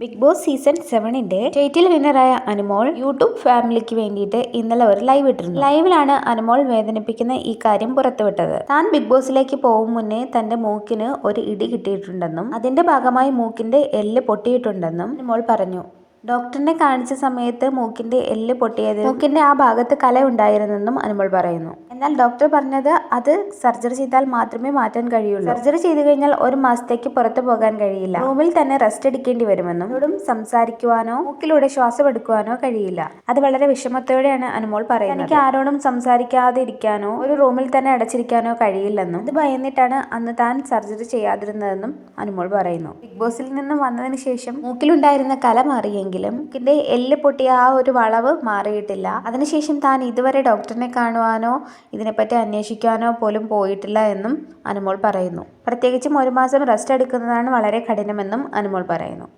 Big Boss season സെവനിന്റെ title വിന്നറായ Anumol YouTube ഫാമിലിക്ക് വേണ്ടിയിട്ട് ഇന്നലെ ഒരു ലൈവ് ഇട്ടിരുന്നു. ലൈവിലാണ് അനുമോൾ വേദനിപ്പിക്കുന്ന ഈ കാര്യം പുറത്തുവിട്ടത്. താൻ ബിഗ് ബോസിലേക്ക് പോകും മുന്നേ തന്റെ മൂക്കിന് ഒരു ഇടി കിട്ടിയിട്ടുണ്ടെന്നും അതിന്റെ ഭാഗമായി മൂക്കിന്റെ എല്ല് പൊട്ടിയിട്ടുണ്ടെന്നും അനുമോൾ പറഞ്ഞു. ഡോക്ടറിനെ കാണിച്ച സമയത്ത് മൂക്കിന്റെ എല്ല് പൊട്ടിയത് മൂക്കിന്റെ ആ ഭാഗത്ത് കല ഉണ്ടായിരുന്നെന്നും അനുമൾ പറയുന്നു. എന്നാൽ ഡോക്ടർ പറഞ്ഞത് അത് സർജറി ചെയ്താൽ മാത്രമേ മാറ്റാൻ കഴിയുള്ളൂ. സർജറി ചെയ്തു കഴിഞ്ഞാൽ ഒരു മാസത്തേക്ക് പുറത്തു പോകാൻ കഴിയില്ല. റൂമിൽ തന്നെ റെസ്റ്റ് എടുക്കേണ്ടി വരുമെന്നും ആരോടും സംസാരിക്കുവാനോ മൂക്കിലൂടെ ശ്വാസം എടുക്കുവാനോ കഴിയില്ല. അത് വളരെ വിഷമത്തോടെയാണ് അനുമോൾ പറയുന്നത്. എനിക്ക് ആരോടും സംസാരിക്കാതെ ഇരിക്കാനോ ഒരു റൂമിൽ തന്നെ അടച്ചിരിക്കാനോ കഴിയില്ലെന്നും ഇത് ഭയന്നിട്ടാണ് അന്ന് താൻ സർജറി ചെയ്യാതിരുന്നതെന്നും അനുമോൾ പറയുന്നു. ബിഗ് ബോസിൽ നിന്നും വന്നതിന് ശേഷം മൂക്കിലുണ്ടായിരുന്ന കല മാറിയെങ്കിലും ഇതിന്റെ എല്ല് പൊട്ടിയ ആ ഒരു വളവ് മാറിയിട്ടില്ല. അതിനുശേഷം താൻ ഇതുവരെ ഡോക്ടറിനെ കാണുവാനോ ഇതിനെപ്പറ്റി അന്വേഷിക്കാനോ പോലും പോയിട്ടില്ല എന്നും അനുമോൾ പറയുന്നു. പ്രത്യേകിച്ചും ഒരു മാസം റെസ്റ്റ് എടുക്കുന്നതാണ് വളരെ കഠിനമെന്നും അനുമോൾ പറയുന്നു.